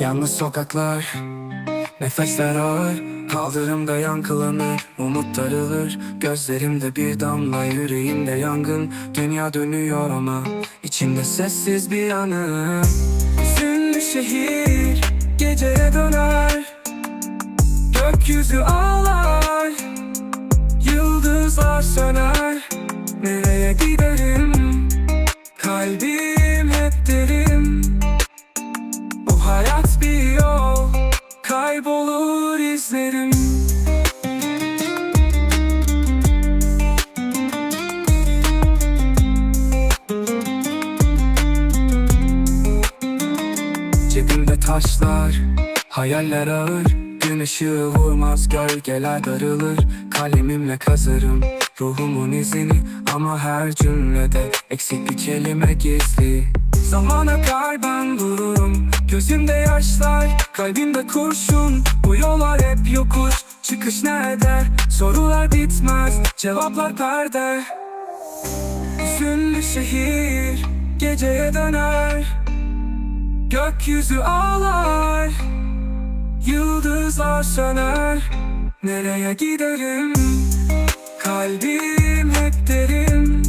Yalnız sokaklar Nefesler ağır. Kaldırımda yankılanır Umut darılır. Gözlerimde bir damla Yüreğimde yangın. Dünya dönüyor ama içimde sessiz bir yanı Hüzünlü şehir Geceye döner. Gökyüzü ağlar taşlar Hayaller ağır. Gün ışığı vurmaz Gölgeler darılır. Kalemimle kazırım Ruhumun izini Ama her cümlede Eksik bir kelime gizli. Zaman akar ben dururum Gözümde yaşlar Kalbimde kurşun. Bu yollar hep yokuş Çıkış ne eder? Sorular bitmez Cevaplar perde. Hüzünlü şehir Geceye döner Gökyüzü ağlar Yıldızlar söner. Nereye giderim? Kalbim hep derim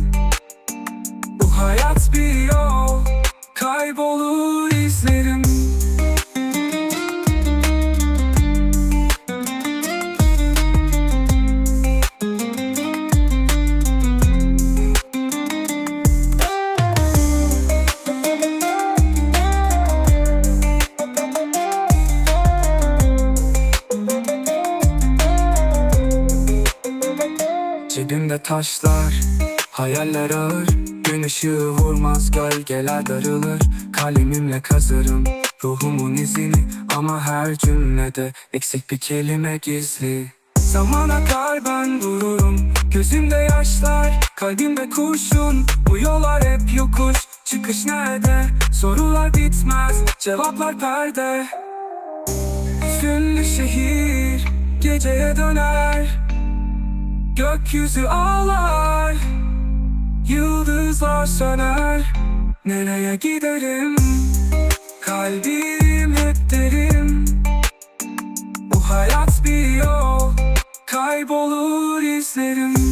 Bu hayat bir yol Kaybolur Cebimde taşlar, hayaller ağır. Gün ışığı vurmaz, gölgeler darılır. Kalemimle kazırım ruhumun izini Ama her cümlede eksik bir kelime gizli. Zaman akar ben dururum Gözümde yaşlar, kalbimde kurşun. Bu yollar hep yokuş, çıkış nerede? Sorular bitmez, cevaplar perde. Hüzünlü şehir, geceye döner Gökyüzü ağlar Yıldızlar söner. Nereye giderim? Kalbim hep derim Bu hayat bir yol Kaybolur izlerim